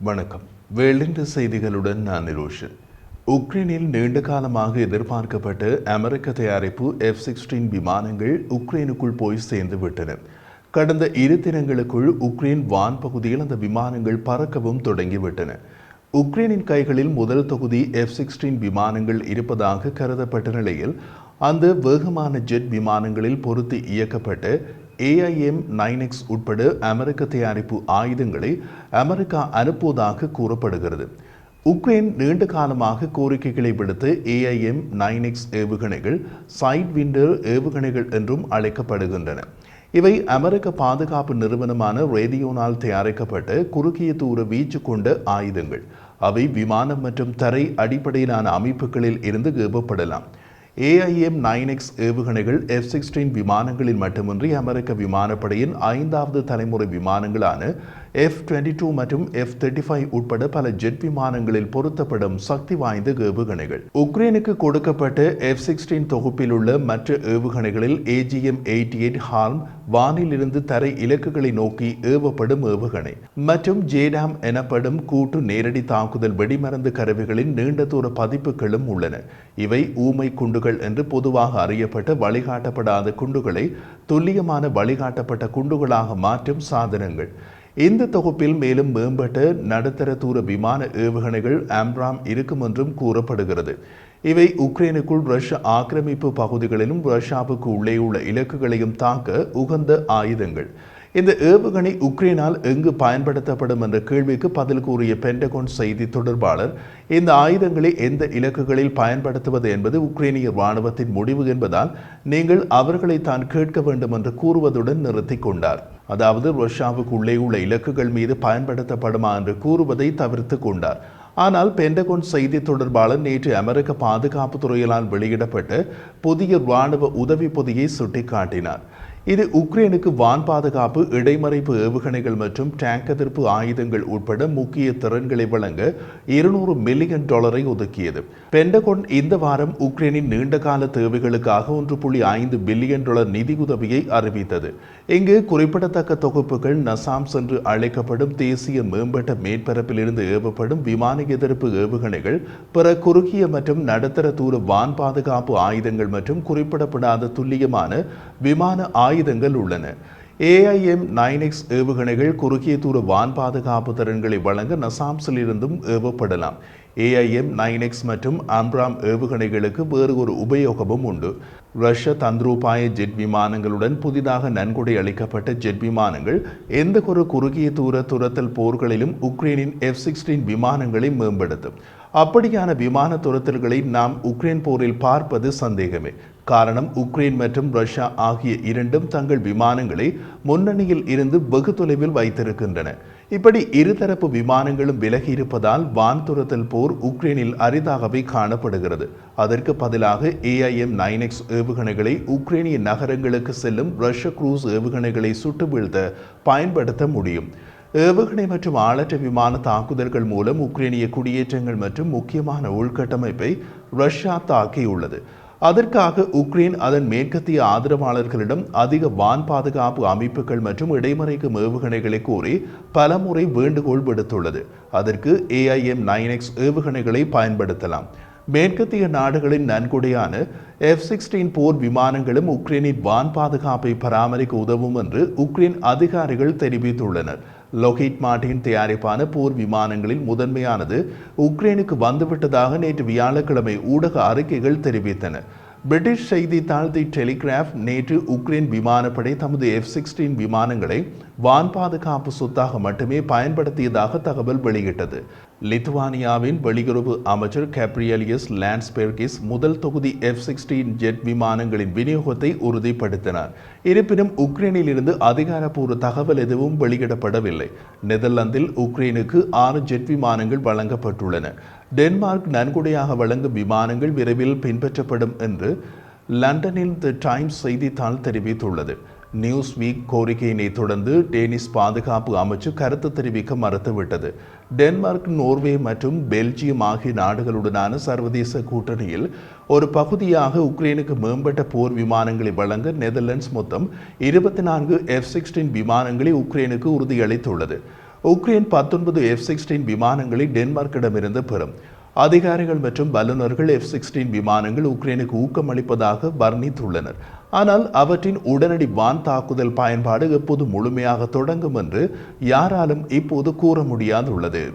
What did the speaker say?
வணக்கம். வேளின்ற செய்திகளுடன் நான் நிரோஷன். உக்ரைனில் நீண்ட காலமாக எதிர்பார்க்கப்பட்ட அமெரிக்க தயாரிப்பு எஃப் சிக்ஸ்டீன் விமானங்கள் உக்ரைனுக்குள் போய் சேர்ந்து விட்டன. கடந்த இரு தினங்களுக்குள் உக்ரைன் வான் பகுதியில் அந்த விமானங்கள் பறக்கவும் தொடங்கிவிட்டன உக்ரைனின் கைகளில் முதல் தொகுதி எஃப் சிக்ஸ்டீன் விமானங்கள் இருப்பதாக கருதப்பட்ட நிலையில் அந்த வேகமான ஜெட் விமானங்களில் பொருத்தி இயக்கப்பட்ட ஏஐஎம் நைனெக்ஸ் உட்பட அமெரிக்க தயாரிப்பு ஆயுதங்களை அமெரிக்கா அனுப்புவதாக கூறப்படுகிறது. உக்ரைன் நீண்ட காலமாக கோரிக்கைகளை விடுத்து A I M nine X ஏவுகணைகள் சைட் விண்டர் ஏவுகணைகள் என்றும் அழைக்கப்படுகின்றன. இவை அமெரிக்க பாதுகாப்பு நிறுவனமான ரேடியோனால் தயாரிக்கப்பட்ட குறுகிய தூர வீச்சு கொண்ட ஆயுதங்கள். அவை விமானம் மற்றும் தரை அடிப்படையிலான அமைப்புகளில் இருந்து ஏவப்படலாம். A I M nine X ஏவுகணைகள் எஃப் சிக்ஸ்டீன் விமானங்களில் மட்டுமின்றி அமெரிக்க விமானப்படையின் ஐந்தாவது தலைமுறை விமானங்களான எஃப் டுவெண்ட்டி டூ மற்றும் எஃப் தேர்ட்டி ஃபைவ் உட்பட பல ஜெட் விமானங்களில் பொருத்தப்படும் சக்தி வாய்ந்த ஏவுகணைகள். உக்ரைனுக்கு கொடுக்கப்பட்ட எஃப் சிக்ஸ்டீன் தொகுப்பில் உள்ள மற்ற ஏவுகணைகளில் A G M eighty eight HARM வானிலிருந்து தரை இலக்குகளை நோக்கி ஏவப்படும் ஏவுகணை மற்றும் ஜேடாம் எனப்படும் கூட்டு நேரடி தாக்குதல் வெடிமருந்து கருவிகளின் நீண்ட தூர பதிப்புகளும் உள்ளன. இவை ஊமை குண்டுகள் என்று பொதுவாக அறியப்பட்ட வழிகாட்டப்படாத குண்டுகளை துல்லியமான வழிகாட்டப்பட்ட குண்டுகளாக மாற்றும் சாதனங்கள். இந்த தொகுப்பில் மேலும் மேம்பட்ட நடுத்தர தூர விமான ஏவுகணைகள் ஆம்ராம் இருக்கும் என்றும் கூறப்படுகிறது. இவை உக்ரைனுக்குள் ரஷ்ய ஆக்கிரமிப்பு பகுதிகளிலும் ரஷ்யாவுக்கு உள்ளேயுள்ள உள்ள இலக்குகளையும் தாக்க உகந்த ஆயுதங்கள். இந்த ஏவுகணை உக்ரைனால் எங்கு பயன்படுத்தப்படும் என்ற கேள்விக்கு பதில் கூறிய பென்டகோன் செய்தி தொடர்பாளர் இந்த ஆயுதங்களை எந்த இலக்குகளில் பயன்படுத்துவது என்பது உக்ரைனிய ராணுவத்தின் முடிவு என்பதால் நீங்கள் அவர்களை தான் கேட்க வேண்டும் என்று கூறுவதுடன் நிறுத்தி கொண்டார். அதாவது ரஷ்யாவுக்கு உள்ளே உள்ள இலக்குகள் மீது பயன்படுத்தப்படுமா என்று கூறுவதை தவிர்த்து கொண்டார். ஆனால் பென்டகோன் செய்தி தொடர்பாளர் நேற்று அமெரிக்க பாதுகாப்பு துறையினால் வெளியிடப்பட்டு புதிய ராணுவ உதவி பொதியை சுட்டிக்காட்டினார். இது உக்ரைனுக்கு வான் பாதுகாப்பு இடைமறைப்பு ஏவுகணைகள் மற்றும் டேங்க் எதிர்ப்பு ஆயுதங்கள் உட்பட முக்கிய திறன்களை வழங்க இருநூறு மில்லியன் டாலரை ஒதுக்கியது. பென்டகோன் இந்த வாரம் உக்ரைனின் நீண்டகால தேவைகளுக்காக ஒன்று புள்ளி ஐந்து பில்லியன் டாலர் நிதியுதவியை அறிவித்தது. இங்கு குறிப்பிடத்தக்க தொகுப்புகள் நசாம் என்று அழைக்கப்படும் தேசிய மேம்பட்ட மேற்பரப்பில் இருந்து ஏவப்படும் விமான எதிர்ப்பு ஏவுகணைகள் பிற குறுகிய மற்றும் நடுத்தர தூர வான் பாதுகாப்பு ஆயுதங்கள் மற்றும் குறிப்பிடப்படாத துல்லியமான விமான ஆயுதங்கள் உள்ளன. ஏஐஎம் நைன் எக்ஸ் ஏவுகணைகள் குறுகிய தூர வான் பாதுகாப்பு திறன்களை வழங்க நசாம்ஸில் இருந்தும் ஏவப்படலாம். A I M nine X மற்றும் அம்ராம் ஏவுகணைகளுக்கு வேறு ஒரு உபயோகமும் உண்டு. ரஷ்ய தந்திரோபாய ஜெட் விமானங்களுடன் புதிதாக நன்கொடை அளிக்கப்பட்ட ஜெட் விமானங்கள் எந்த ஒரு குறுகிய தூர துரத்தல் போர்களிலும் உக்ரைனின் எஃப் சிக்ஸ்டீன் விமானங்களை மேம்படுத்தும். அப்படியான விமான துரத்தல்களை நாம் உக்ரைன் போரில் பார்ப்பது சந்தேகமே. காரணம் உக்ரைன் மற்றும் ரஷ்யா ஆகிய இரண்டும் தங்கள் விமானங்களை முன்னணியில் இருந்து வெகு தொலைவில் வைத்திருக்கின்றன. இப்படி இருதரப்பு விமானங்களும் விலகி இருப்பதால் வான் துரத்தல் போர் உக்ரைனில் அரிதாகவே காணப்படுகிறது. அதற்கு பதிலாக ஏஐஎம் நைன் எக்ஸ் ஏவுகணைகளை உக்ரைனிய நகரங்களுக்கு செல்லும் ரஷ்ய குரூஸ் ஏவுகணைகளை சுட்டு வீழ்த்த பயன்படுத்த முடியும். ஏவுகணை மற்றும் ஆளற்ற விமான தாக்குதல்கள் மூலம் உக்ரைனிய குடியேற்றங்கள் மற்றும் முக்கியமான உள்கட்டமைப்பை ரஷ்யா தாக்கியுள்ளது. அதற்காக உக்ரைன் அதன் மேற்கத்திய ஆதரவாளர்களிடம் அதிக வான் பாதுகாப்பு அமைப்புகள் மற்றும் இடைமறைக்கு ஏவுகணைகளை கூறி பலமுறை வேண்டுகோள் விடுத்துள்ளது. அதற்கு ஏஐஎம் நைன் எக்ஸ் ஏவுகணைகளை பயன்படுத்தலாம். மேற்கத்திய நாடுகளின் நன்கொடையான எஃப் சிக்ஸ்டீன் போர் விமானங்களும் உக்ரைனின் வான் பாதுகாப்பை பராமரிக்க உதவும் என்று உக்ரைன் அதிகாரிகள் தெரிவித்துள்ளனர். லொஹிட் மார்டின் தயாரிப்பான போர் விமானங்களில் முதன்மையானது உக்ரைனுக்கு வந்துவிட்டதாக நேற்று வியாழக்கிழமை ஊடக அறிக்கைகள் தெரிவித்தன. பிரிட்டிஷ் செய்தித்தாள் தி டெலிகிராஃப் நேற்று உக்ரைன் விமானப்படை தமது எஃப் சிக்ஸ்டீன் விமானங்களை வான் பாதுகாப்பு சொத்தாக மட்டுமே பயன்படுத்தியதாக தகவல் வெளியிட்டது. லித்துவானியாவின் வெளியுறவு அமைச்சர் கேப்ரியலியஸ் லான்ஸ்பெர்கிஸ் முதல் தொகுதி எஃப் சிக்ஸ்டீன் ஜெட் விமானங்களின் விநியோகத்தை உறுதிப்படுத்தினார். இருப்பினும் உக்ரைனில் இருந்து அதிகாரப்பூர்வ தகவல் எதுவும் வெளியிடப்படவில்லை. நெதர்லாந்தில் உக்ரைனுக்கு ஆறு ஜெட் விமானங்கள் வழங்கப்பட்டுள்ளன. டென்மார்க் நன்கொடையாக வழங்கும் விமானங்கள் விரைவில் பின்பற்றப்படும் என்று லண்டனில் தி டைம்ஸ் செய்தித்தாள் தெரிவித்துள்ளது. நியூஸ் வீக் கோரிக்கையினை தொடர்ந்து டேனிஸ் பாதுகாப்பு அமைச்சு கருத்து தெரிவிக்க மறுத்துவிட்டது. டென்மார்க் நோர்வே மற்றும் பெல்ஜியம் ஆகிய நாடுகளுடனான சர்வதேச கூட்டணியில் ஒரு பகுதியாக உக்ரைனுக்கு மேம்பட்ட போர் விமானங்களை வழங்க நெதர்லாண்ட்ஸ் மொத்தம் இருபத்தி நான்கு எஃப் சிக்ஸ்டீன் விமானங்களை உக்ரைனுக்கு உறுதியளித்துள்ளது. உக்ரைன் பத்தொன்பது எஃப் சிக்ஸ்டீன் விமானங்களை டென்மார்க்கிடமிருந்து பெறும். அதிகாரிகள் மற்றும் வல்லுநர்கள் எஃப் சிக்ஸ்டீன் விமானங்கள் உக்ரைனுக்கு ஊக்கமளிப்பதாக வர்ணித்துள்ளனர். ஆனால் அவற்றின் உடனடி வான் தாக்குதல் பயன்பாடு எப்போது முழுமையாக தொடங்கும் என்று யாராலும் இப்போது கூற முடியாதுள்ளது.